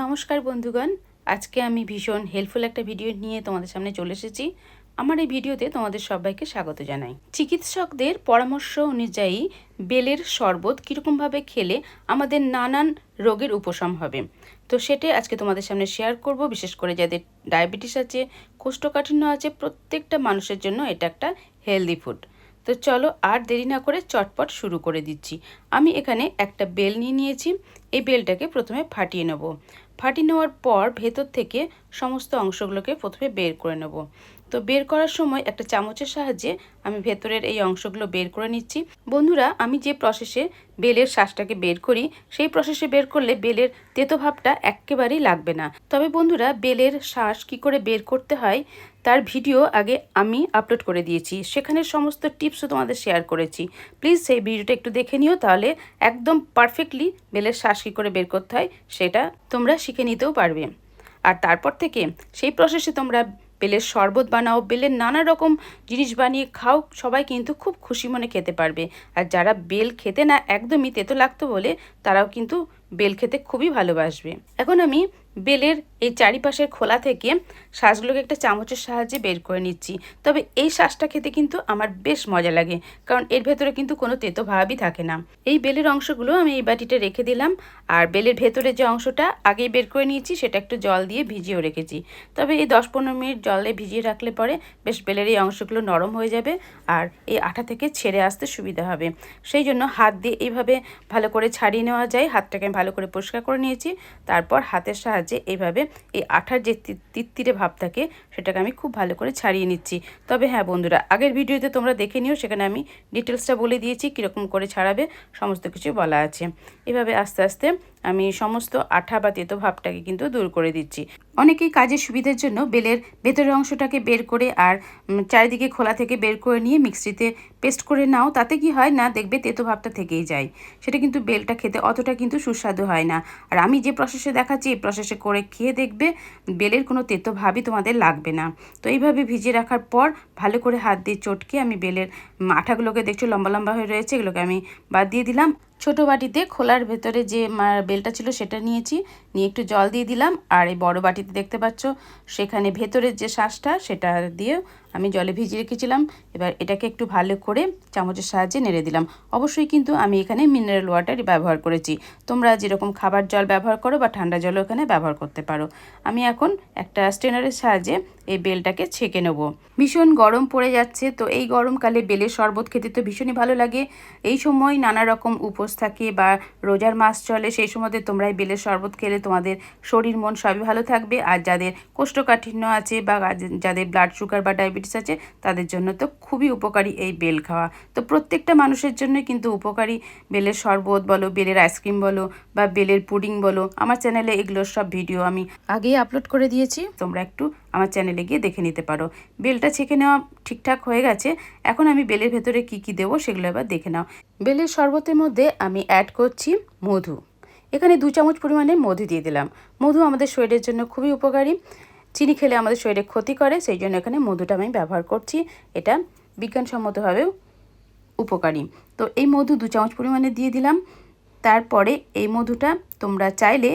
নমস্কার বন্ধুগণ, আজকে আমি ভীষণ হেল্পফুল একটা ভিডিও নিয়ে তোমাদের সামনে চলে এসেছি। আমার এই ভিডিওতে তোমাদের সবাইকে স্বাগত জানাই। চিকিৎসকদের পরামর্শ অনুযায়ী বেলের শরবত কীরকমভাবে খেলে আমাদের নানান রোগের উপশম হবে। তো সেটাই আজকে তোমাদের সামনে শেয়ার করব, বিশেষ করে যাদের ডায়াবেটিস আছে, কোষ্ঠকাঠিন্য আছে, প্রত্যেকটা মানুষের জন্য এটা একটা হেলদি ফুড তো চলো আর দেরি না করে চটপট শুরু করে দিচ্ছি। আমি এখানে একটা বেল নিয়ে নিয়েছি। এই বেলটাকে প্রথমে ফাটিয়ে নেব। ফাটিয়ে নেওয়ার পর ভেতর থেকে সমস্ত অংশগুলোকে প্রথমে বের করে নেব। তো বের করার সময় একটা চামচের সাহায্যে আমি ভেতরের এই অংশগুলো বের করে নিচ্ছি। বন্ধুরা, আমি যে প্রসেসে বেলের শ্বাসটাকে বের করি, সেই প্রসেসে বের করলে বেলের তেতো ভাবটা একেবারেই লাগবে না। তবে বন্ধুরা, বেলের শ্বাস কি করে বের করতে হয় তার ভিডিও আগে আমি আপলোড করে দিয়েছি। সেখানে সমস্ত টিপসও তোমাদের শেয়ার করেছি। প্লিজ সেই ভিডিওটা একটু দেখে নিও, তাহলে একদম পারফেক্টলি বেলের শ্বাস কী করে বের করতে হয় সেটা তোমরা শিখে নিতেও পারবে। আর তারপর থেকে সেই প্রসেসে তোমরা বেলের শরবত বানাও, বেলের নানা রকম জিনিস বানিয়ে খাও, সবাই কিন্তু খুব খুশি মনে খেতে পারবে। আর যারা বেল খেতে না একদমই তেতো লাগতো বলে, তারাও কিন্তু বেল খেতে খুবই ভালোবাসবে। এখন আমি বেলের এই চারিপাশের খোলা থেকে শ্বাসগুলোকে একটা চামচের সাহায্যে বের করে নিচ্ছি। তবে এই শ্বাসটা খেতে কিন্তু আমার বেশ মজা লাগে, কারণ এর ভেতরে কিন্তু কোনো তেতো ভাবই থাকে না। এই বেলের অংশগুলো আমি এই বাটিতে রেখে দিলাম, আর বেলের ভেতরে যে অংশটা আগেই বের করে নিয়েছি সেটা একটু জল দিয়ে ভিজিয়েও রেখেছি। তবে এই দশ পনেরো মিনিট জলে ভিজিয়ে রাখলে পরে বেশ বেলের এই অংশগুলো নরম হয়ে যাবে, আর এই আঠা থেকে ছেড়ে আসতে সুবিধা হবে। সেই জন্য হাত দিয়ে এইভাবে ভালো করে ছাড়িয়ে নেওয়া যায়, হাতটাকে ভালো করে পরিষ্কার করে নিয়েছি। তারপর হাতের সাহায্যে এইভাবে এই আঠার যে তিত্তিরে ভাব থাকে, সেটাকে আমি খুব ভালো করে ছাড়িয়ে নিচ্ছি। তবে হ্যাঁ বন্ধুরা, আগের ভিডিওতে তোমরা দেখে নিও, সেখানে আমি ডিটেলসটা বলে দিয়েছি, কীরকম করে ছাড়াবে, সমস্ত কিছু বলা আছে। এভাবে আস্তে আস্তে আমি সমস্ত আঠা বা তেতো ভাবটাকে কিন্তু দূর করে দিচ্ছি। অনেকেই কাজের সুবিধার জন্য বেলের ভেতরের অংশটাকে বের করে আর চারিদিকে খোলা থেকে বের করে নিয়ে মিক্সিতে পেস্ট করে নাও। তাতে কি হয় না, দেখবে তেতো ভাবটা থেকেই যায়। সেটা কিন্তু বেলটা খেতে অতটা কিন্তু সুস্বাদু হয় না। আর আমি যে প্রসেসে দেখাচ্ছি, এই প্রসেসে করে খেয়ে দেখবে বেলের কোনো তেতো ভাবই তোমাদের লাগবে না। তো এইভাবে ভিজিয়ে রাখার পর ভালো করে হাত দিয়ে চটকে আমি বেলের আঠাগুলোকে দেখছ লম্বা লম্বা হয়ে রয়েছে, এগুলোকে আমি বাদ দিয়ে দিলাম। ছোট বাটিতে খোলার ভেতরে যে বেলটা ছিল সেটা নিয়েছি। নিয়ে একটু জল দিয়ে দিলাম, আর এই বড় বাটিতে দেখতে পাচ্ছ, সেখানে ভেতরের যে শ্বাসটা সেটা দিয়েও আমি জলে ভিজিয়ে রেখেছিলাম। এবার এটাকে একটু ভালো করে চামচের সাহায্যে নেড়ে দিলাম। অবশ্যই কিন্তু আমি এখানে মিনারেল ওয়াটার ব্যবহার করেছি। তোমরা যেরকম খাবার জল ব্যবহার করো বা ঠান্ডা জলও এখানে ব্যবহার করতে পারো। আমি এখন একটা স্টেনারের সাহায্যে এই বেলটাকে ছেঁকে নেব। ভীষণ গরম পড়ে যাচ্ছে, তো এই গরমকালে বেলের শরবত খেতে তো ভীষণই ভালো লাগে। এই সময় নানা রকম উপোস থাকে বা রোজার মাস চলে, সেই সময়তে তোমরা এই বেলের শরবত খেলে তোমাদের শরীর মন সবই ভালো থাকবে। আর যাদের কোষ্ঠকাঠিন্য আছে বা যাদের ব্লাড সুগার বা ডায়াবেটিস আছে তাদের জন্য তো খুবই উপকারী এই বেল খাওয়া। তো প্রত্যেকটা মানুষের জন্যই কিন্তু উপকারী। বেলের শরবত বলো বেলের আইসক্রিম বলো বা বেলের পুডিং বলো আমার চ্যানেলে এগুলোর সব ভিডিও আমি আগেই আপলোড করে দিয়েছি। তোমরা একটু আমার চ্যানেলে গিয়ে দেখে নিতে পারো। বেলটা ছেঁকে নেওয়া ঠিকঠাক হয়ে গেছে। এখন আমি বেলের ভেতরে কি কি দেবো সেগুলো এবার দেখে নাও। বেলের শরবতের মধ্যে আমি অ্যাড করছি মধু। এখানে দু চামচ পরিমাণে মধু দিয়ে দিলাম। মধু আমাদের শরীরের জন্য খুবই উপকারী। চিনি খেলে আমাদের শরীরে ক্ষতি করে, সেই জন্য এখানে মধুটা আমি ব্যবহার করছি। এটা বিজ্ঞানসম্মতভাবেও উপকারী। তো এই মধু দু চামচ পরিমাণে দিয়ে দিলাম। তারপরে এই মধুটা তোমরা চাইলে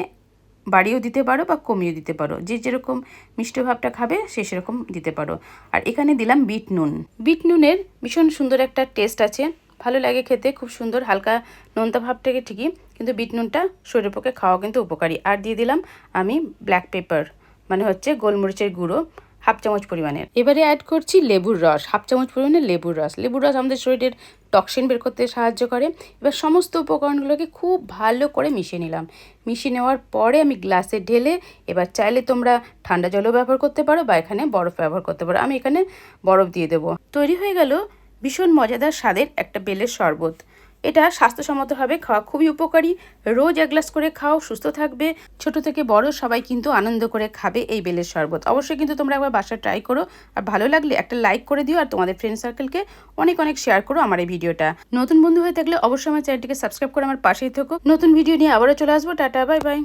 বাড়িয়েও দিতে পারো বা কমিয়েও দিতে পারো। যে যেরকম মিষ্টি ভাবটা খাবে, সে সেরকম দিতে পারো। আর এখানে দিলাম বিট নুন। বিট নুনের ভীষণ সুন্দর একটা টেস্ট আছে। ভালো লাগে খেতে, খুব সুন্দর, হালকা নোনতা ভাবটাকে ঠিকই, কিন্তু বিট নুনটা শরীরের পক্ষে খাওয়া কিন্তু উপকারী। আর দিয়ে দিলাম আমি ব্ল্যাক পেপার মানে হচ্ছে গোলমরিচের গুঁড়ো, হাফ চামচ পরিমাণের। এবারে অ্যাড করছি লেবুর রস, হাফ চামচ পরিমাণে লেবুর রস। লেবুর রস আমাদের শরীরের টক্সিন বের করতে সাহায্য করে। এবার সমস্ত উপকরণগুলোকে খুব ভালো করে মিশিয়ে নিলাম। মিশিয়ে নেওয়ার পরে আমি গ্লাসে ঢেলে, এবার চাইলে তোমরা ঠান্ডা জলও ব্যবহার করতে পারো বা এখানে বরফ ব্যবহার করতে পারো। আমি এখানে বরফ দিয়ে দেবো। তৈরি হয়ে গেল ভীষণ মজাদার স্বাদের একটা বেলের শরবত। এটা স্বাস্থ্যসম্মতভাবে খাওয়া খুবই উপকারী। রোজ এক গ্লাস করে খাও, সুস্থ থাকবে। ছোট থেকে বড় সবাই কিন্তু আনন্দ করে খাবে এই বেলের শরবত। অবশ্যই কিন্তু তোমরা একবার বাসায় ট্রাই করো। আর ভালো লাগলে একটা লাইক করে দিও। আর তোমাদের ফ্রেন্ড সার্কেলকে অনেক অনেক শেয়ার করো আমার এই ভিডিওটা নতুন বন্ধু হয়ে থাকলে অবশ্যই আমার চ্যানেলটিকে সাবস্ক্রাইব করে আমার পাশেই থেকো। নতুন ভিডিও নিয়ে আবারও চলে আসব। Tata bye bye